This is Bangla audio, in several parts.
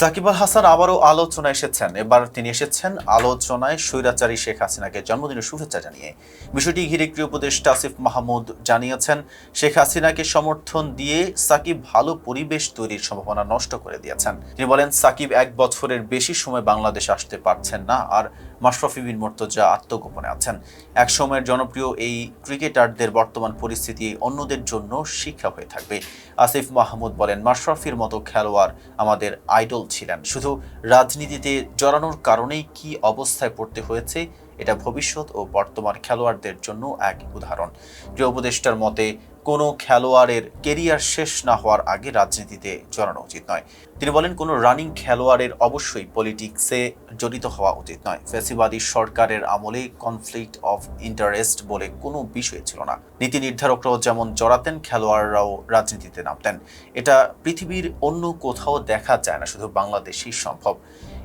সাকিব আল হাসান আবারও আলোচনায় এসেছেন। এবার তিনি এসেছেন আলোচনায় স্বৈরাচারী শেখ হাসিনাকে জন্মদিনের শুভেচ্ছা জানিয়ে। বিষয়টি ঘিরে ক্রিয় উপদেষ্টা আসিফ মাহমুদ জানিয়েছেন, শেখ হাসিনাকে সমর্থন দিয়ে সাকিব ভালো পরিবেশ তৈরির সম্ভাবনা নষ্ট করে দিয়েছেন। তিনি বলেন, সাকিব এক বছরের বেশি সময় বাংলাদেশ আসতে পারছেন না, আর মাশরাফি বিন মর্তজা আত্মগোপনে আছেন। এক সময়ের জনপ্রিয় এই ক্রিকেটারদের বর্তমান পরিস্থিতি অন্যদের জন্য শিক্ষা হয়ে থাকবে। আসিফ মাহমুদ বলেন, মাশরফির মতো খেলোয়াড় আমাদের আইডল ছিলেন। শুধু রাজনীতিতে জড়ানোর কারণেই কি অবস্থায় পড়তে হয়েছে এটা ভবিষ্যৎ ও বর্তমান খেলোয়াড়দের জন্য এক উদাহরণ। প্রিয় উপদেষ্টার মতে, কোনো খেলোয়াড়ের কেরিয়ার শেষ না হওয়ার আগে রাজনীতিতে জড়ানো উচিত নয়। তিনি বলেন, কোনো রানিং খেলোয়াড়ের অবশ্যই পলিটিক্সে জড়িত হওয়া উচিত নয়। ফ্যাসিবাদী সরকারের আমলে কনফ্লিক্ট অফ ইন্টারেস্ট বলে কোনো বিষয় ছিল না। নীতি নির্ধারকরাও যেমন জড়াতেন, খেলোয়াড়রাও রাজনীতিতে নামতেন। এটা পৃথিবীর অন্য কোথাও দেখা যায় না, শুধু বাংলাদেশেই সম্ভব।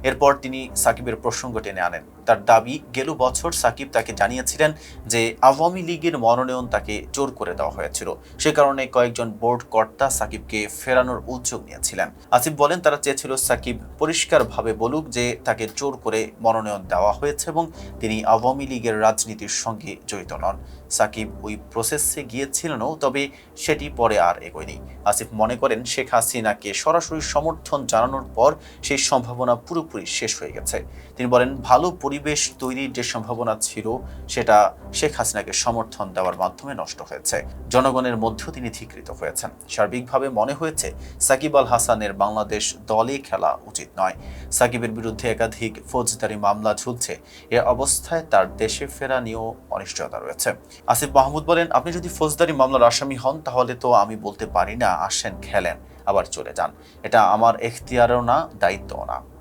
এরপর তিনি সাকিবের প্রসঙ্গ টেনে আনেন। তার দাবি, গেল বছর সাকিব তাকে জানিয়েছিলেন যে আওয়ামী লীগের মনোনয়ন তাকে জোর করে দেওয়া হয়েছিল। সে কারণে কয়েকজন বোর্ড কর্তা সাকিবকে ফেরানোর উদ্যোগ নিয়েছিলেন। আসিফ বলেন, তারা চেয়েছিল সাকিব পরিষ্কারভাবে বলুক যে তাকে জোর করে মনোনয়ন দেওয়া হয়েছে এবং তিনি আওয়ামী লীগের রাজনীতির সঙ্গে জড়িত নন। সাকিব ওই প্রসেসে গিয়েছিলেনও, তবে সেটি পরে আর এগোয়নি। আসিফ মনে করেন, শেখ হাসিনাকে সরাসরি সমর্থন জানানোর পর সেই সম্ভাবনা পুরোপুরি শেষ হয়ে গেছে। তিনি বলেন, ভালো পরিবেশ তৈরির যে সম্ভাবনা ছিল, সেটা শেখ হাসিনাকে সমর্থন দেওয়ার মাধ্যমে নষ্ট হয়েছে। জনগণের মধ্যেও তিনি ধিকৃত হয়েছেন। সার্বিকভাবে মনে হয়েছে, সাকিব আল হাসানের বাংলাদেশ দলে খেলা উচিত নয়। সাকিবের বিরুদ্ধে একাধিক ফৌজদারি মামলা ঝুলছে। এ অবস্থায় তার দেশে ফেরা নিয়েও অনিশ্চয়তা রয়েছে। আসিফ মাহমুদ বলেন, আপনি যদি ফৌজদারি মামলার আসামি হন, তাহলে তো আমি বলতে পারি না, আসেন, খেলেন, আবার চলে যান। এটা আমার এখতিয়ারও না, দায়িত্বও না।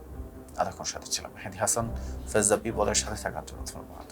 এতক্ষণ সাথে ছিলাম। মেহেদি হাসান ফেজাবি বলের সাথে থাকার জন্য ধন্যবাদ।